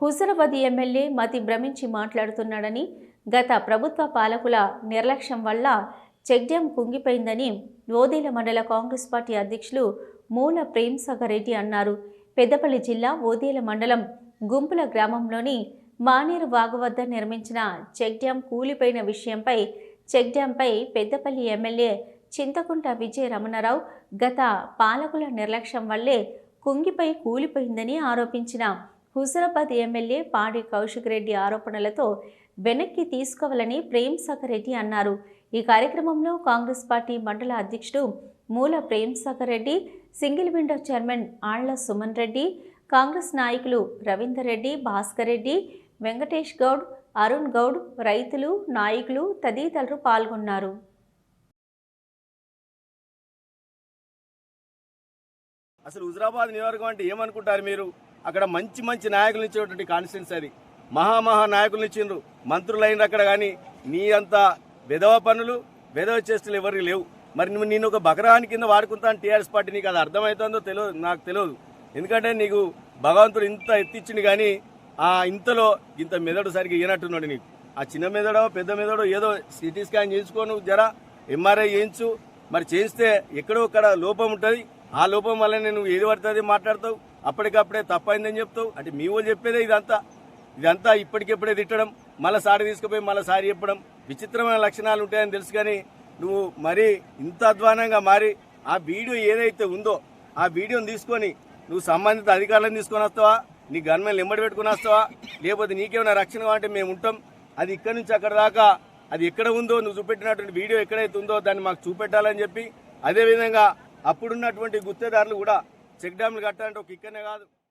Huzurabad MLA మతి భ్రమించి మాట్లాడుతున్నాడని గత ప్రభుత్వ పాలకుల నిర్లక్ష్యం వల్ల చెక్ డ్యాం కుంగిపోయిందని ఓదేల మండల కాంగ్రెస్ పార్టీ అధ్యక్షులు మూల ప్రేమ్సాగర్ రెడ్డి అన్నారు. పెద్దపల్లి జిల్లా ఓదేల మండలం గుంపుల గ్రామంలోని మానేరు వాగు వద్ద నిర్మించిన చెక్ డ్యాం కూలిపోయిన విషయంపై చెక్ డ్యాంపై పెద్దపల్లి ఎమ్మెల్యే చింతకుంట విజయ రమణారావు గత పాలకుల నిర్లక్ష్యం వల్లే కుంగిపై కూలిపోయిందని ఆరోపించిన హుజరాబాద్ ఎమ్మెల్యే పాడి కౌశిక్ రెడ్డి ఆరోపణలతో వెనక్కి తీసుకోవాలని ప్రేమ్ సాగర్ రెడ్డి అన్నారు. ఈ కార్యక్రమంలో కాంగ్రెస్ పార్టీ మండల అధ్యక్షుడు Moola Prem Sagar Reddy single window chairman Alla Suman Reddy Congress నాయకులు రవీందర్ రెడ్డి భాస్కర్ రెడ్డి వెంకటేష్ గౌడ్ అరుణ్ గౌడ్ రైతులు నాయకులు తదితరులు పాల్గొన్నారు. అసలు హుజరాబాద్ నియోజకవర్గం అంటే ఏమనుకుంటారు మీరు? అక్కడ మంచి మంచి నాయకులు ఇచ్చేటువంటి కాన్స్టిట్యున్సీ అది. మహామహా నాయకులు ఇచ్చిండ్రు మంత్రులు అయినరు అక్కడ కానీ నీ అంత విధవ పనులు విధవ చేష్టలు ఎవరికి లేవు. మరి నువ్వు నేను ఒక బకరాని కింద వాడుకుంటాను టీఆర్ఎస్ పార్టీ నీకు అది అర్థమవుతుందో తెలియదు నాకు తెలియదు. ఎందుకంటే నీకు భగవంతుడు ఇంత ఎత్తిచ్చిండు కానీ ఆ ఇంతలో ఇంత మెదడు సరిగ్గా ఇయ్యనట్టున్నాడు నీకు. ఆ చిన్న మెదడో పెద్ద మెదడో ఏదో సిటీ స్కాన్ చేయించుకోను జర జరా ఎంఆర్ఐ చేయించు. మరి చేయిస్తే ఎక్కడో అక్కడ లోపం ఉంటుంది. ఆ లోపం వల్లనే నువ్వు ఏది పడుతుంది మాట్లాడతావు. అప్పటికప్పుడే తప్పైందని చెప్తావు. అంటే మీ వాళ్ళు చెప్పేదే ఇదంతా. ఇదంతా ఇప్పటికెప్పుడే తిట్టడం మళ్ళీ సారి తీసుకుపోయి మళ్ళీ సారి చెప్పడం. విచిత్రమైన లక్షణాలు ఉంటాయని తెలుసు కానీ నువ్వు మరీ ఇంత అధ్వానంగా మారి ఆ వీడియో ఏదైతే ఉందో ఆ వీడియోని తీసుకొని నువ్వు సంబంధిత అధికారులను తీసుకొని వస్తావా? నీ గన్మెన్ ఎంబడి పెట్టుకుని వస్తావా? లేకపోతే నీకేమైనా రక్షణ అంటే మేము ఉంటాం. అది ఇక్కడి నుంచి అక్కడ దాకా అది ఎక్కడ ఉందో నువ్వు చూపెట్టినటువంటి వీడియో ఎక్కడైతే ఉందో దాన్ని మాకు చూపెట్టాలని చెప్పి అదేవిధంగా అప్పుడున్నటువంటి గుత్తేదారులు కూడా చెక్ డ్యామ్లు కట్టాలంటే ఒక ఇక్కడనే కాదు.